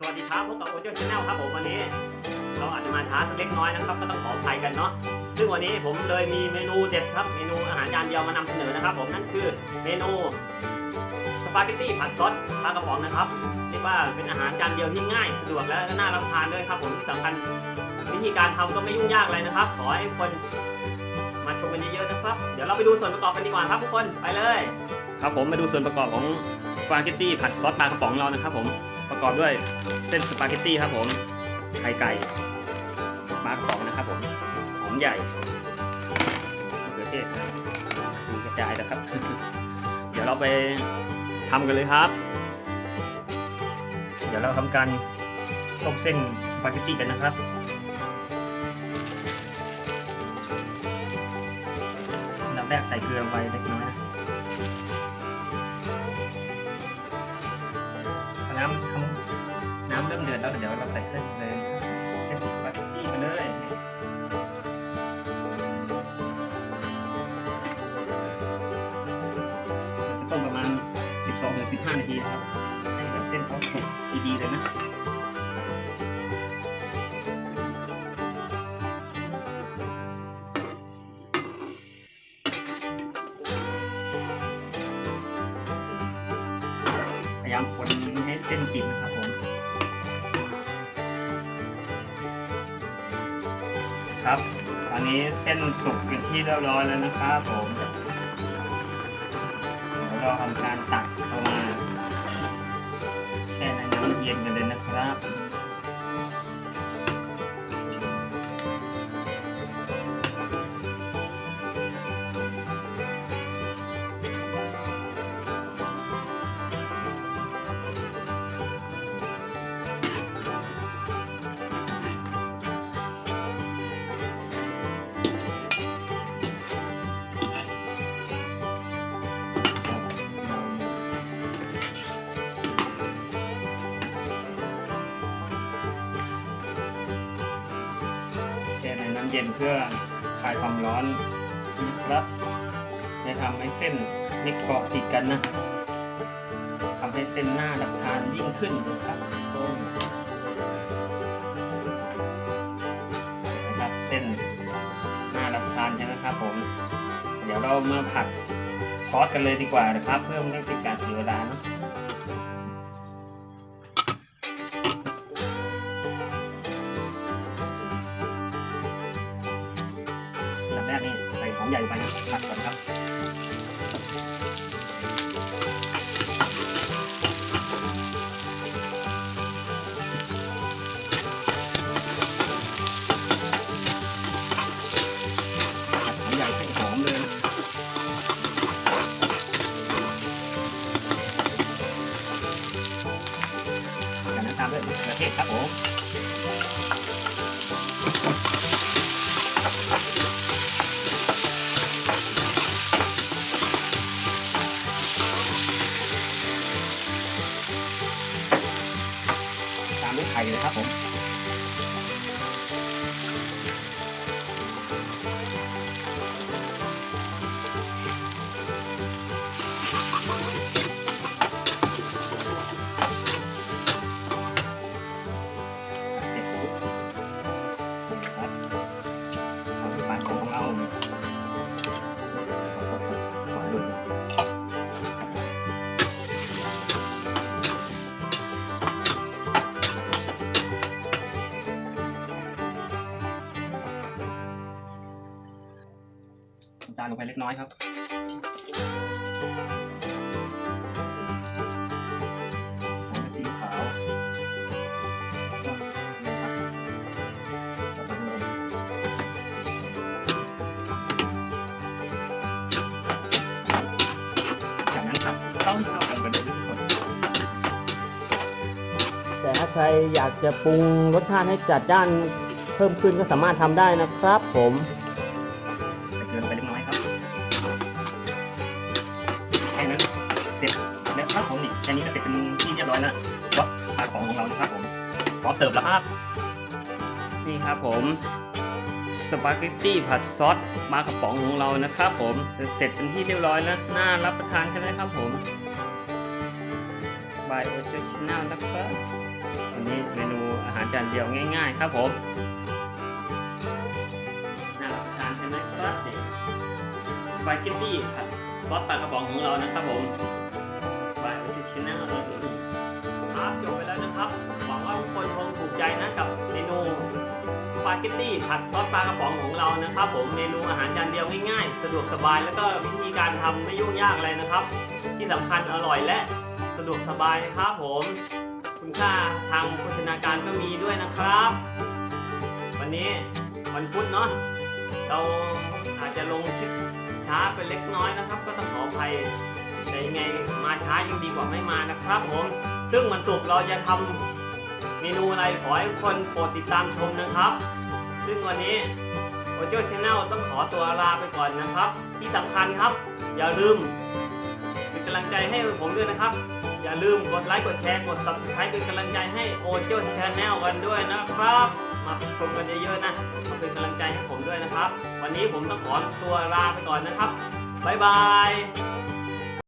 สวัสดีครับพบกับโอเจอร์ชาแนลครับผมวันนี้ เราอาจจะมาช้าสักเล็กน้อยนะครับ ก็ต้องขออภัยกันเนาะซึ่งวันนี้ผมเลยมีเมนูเด็ดครับเมนูอาหารจานเดียวมานำเสนอนะครับ ผมนั่นคือเมนูสปาเกตตี้ผัดซอสปลากระป๋องนะครับเรียกว่าเป็นอาหารจานเดียวที่ง่ายสะดวกและน่ารับประทานด้วยครับ ผมที่สำคัญวิธีการทำก็ไม่ยุ่งยากเลยนะครับ ขอให้ทุกคนมาชมกันเยอะๆนะครับ เดี๋ยวเราไปดูส่วนประกอบกันดีกว่าครับทุกคนไปเลย ครับผมมาดูส่วนประกอบของสปาเกตตี้ผัดซอสปลากระป๋องเรานะครับผม ประกอบด้วยเส้นสปาเกตตี้ครับผม ไข่ไก่ปลากระป๋องนะครับผม หอมใหญ่มะเขือเทศมีกระจายนะครับ เดี๋ยวเราไปทำกันเลยครับ เดี๋ยวเราทำการต้มเส้นสปาเกตตี้กันนะครับอันดับแรกใส่เกลือลงไปเล็กน้อยนะ น้ำทำน้ำเริ่มเดือดแล้วเดี๋ยวเราใส่เส้นเลยเส้นสปาเกตตี้ไปเลยจะต้มประมาณ 12-15 นาทีครับให้แบบเส้นเขาสุกดีๆเลยนะพยายามคน เส้นติดนะครับผม ครับตอนนี้เส้นสุกเป็นที่เรียบร้อยแล้วนะครับผมเดี๋ยวเราทำการตักเข้ามาแช่ในน้ำเย็นกันเลยนะครับ นน้ำเย็นเพื่อคลายความร้อนนะครับจะทำให้เส้นไม่เกาะติดกันนะทำให้เส้นหน้ารับทานยิ่งขึ้นนะครับคนนะครับเส้นหน้ารับทานใช่ไหมครับผม เดี๋ยวเรามาผัดซอสกันเลยดีกว่านะครับ เพื่อไม่ให้เป็นการเสียเวลาเนอะ ใหอมใหญ่ไปผัดก่อนครับ ไข่เลยครับผม น้ำตาลลงไปเล็กน้อยครับแล้วก็ซีอิ๊วขาวนะครับแล้วก็นมจากนั้นครับต้องเข้ากันไปเลยทุกคนแต่ถ้าใครอยากจะปรุงรสชาติให้จัดจ้านเพิ่มขึ้นก็สามารถทำได้นะครับผม ครับผมนี่แค่นี้ก็เสร็จเป็นที่เรียบร้อยแล้วซอสปลาของของเรานะครับผมพร้อมเสิร์ฟแล้วครับ นี่ครับผมสปาเกตตี้ผัดซอสปากระป๋องของเรานะครับผมเสร็จเป็นที่เรียบร้อยแล้วน่ารับประทานใช่ไหมครับผมบายโอเจชแนลนะครับวันนี้าหารจานเดียวง่ายๆครับผมน่ารับประทานใช่ไหมครับเด็กสปาเกตตี้ผัดซอสปลากระป๋องของเรานะครับผมายวิจิชิน่าเลยครับจบไปแล้วนะครับ หวังว่าทุกคนคงถูกใจนะกับเมนูสปาเกตตี้ผัดซอสปลากระป๋องของเรานะครับ ผมเมนูอาหารจานเดียวง่ายๆ สะดวกสบายแล้วก็วิธีการทำไม่ยุ่งยากอะไรนะครับ ที่สำคัญอร่อยและสะดวกสบายนะครับผม คุณค่าทางโภชนาการก็มีด้วยนะครับ วันนี้วันพุธเนาะเราอาจจะลงชิปช้าไปเล็กน้อยนะครับ ก็ต้องขออภัย แต่ยังไงมาช้ายังดีกว่าไม่มานะครับผม ซึ่งวันศุกร์เราจะทำเมนูอะไรขอให้ทุกคนโปรดติดตามชมนะครับ ซึ่งวันนี้โอโจชแนลต้องขอตัวลาไปก่อนนะครับ ที่สำคัญครับ อย่าลืมเป็นกำลังใจให้ผมด้วยนะครับ อย่าลืมกดไลค์กดแชร์กด subscribe เป็นกำลังใจให้โอโจชแนลกันด้วยนะครับ มาชมกันเยอะๆนะมาเป็นกำลังใจให้ผมด้วยนะครับ วันนี้ผมต้องขอตัวลาไปก่อนนะครับบ๊ายบาย